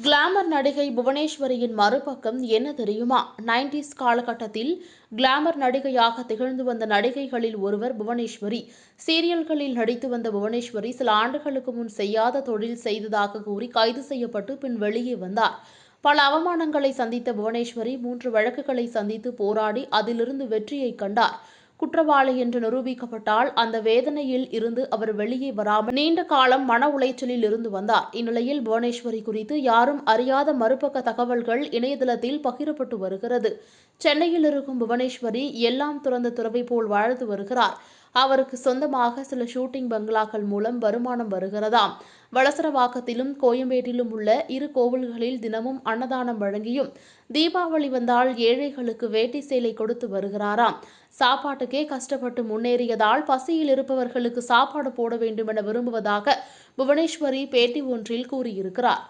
Glamour நடிகை புவனேஸ்வரியின் மறுபக்கம் என்ன தெரியுமா? நைன்டிஸ் காலகட்டத்தில் கிளாமர் நடிகையாக திகழ்ந்து வந்த நடிகைகளில் ஒருவர் புவனேஸ்வரி. சீரியல்களில் நடித்து வந்த புவனேஸ்வரி சில ஆண்டுகளுக்கு முன் செய்யாத தொழில் செய்ததாக கூறி கைது செய்யப்பட்டு பின் வெளியே வந்தார். பல அவமானங்களை சந்தித்த புவனேஸ்வரி மூன்று வழக்குகளை சந்தித்து போராடி அதிலிருந்து வெற்றியை கண்டார். குற்றவாளி என்று நிரூபிக்கப்பட்டால் அந்த வேதனையில் இருந்து அவர் வெளியே வராமல் நீண்ட காலம் மன உளைச்சலில் இருந்து வந்தார். இந்நிலையில் புவனேஸ்வரி குறித்து யாரும் அறியாத மறுபக்க தகவல்கள் இணையதளத்தில் பகிரப்பட்டு வருகிறது. சென்னையில் இருக்கும் புவனேஸ்வரி எல்லாம் துறந்த துறவை போல் வாழ்ந்து வருகிறார். அவருக்கு சொந்தமாக சில ஷூட்டிங் பங்களாக்கள் மூலம் வருமானம் வருகிறதாம். வளசரவாக்கத்திலும் கோயம்பேட்டிலும் உள்ள இரு கோவில்களில் தினமும் அன்னதானம் வழங்கியும் தீபாவளி வந்தால் ஏழைகளுக்கு வேட்டி சேலை கொடுத்து வருகிறாராம். சாப்பாட்டுக்கே கஷ்டப்பட்டு முன்னேறியதால் பசியில் இருப்பவர்களுக்கு சாப்பாடு போட வேண்டும் என விரும்புவதாக புவனேஸ்வரி பேட்டி ஒன்றில் கூறியிருக்கிறார்.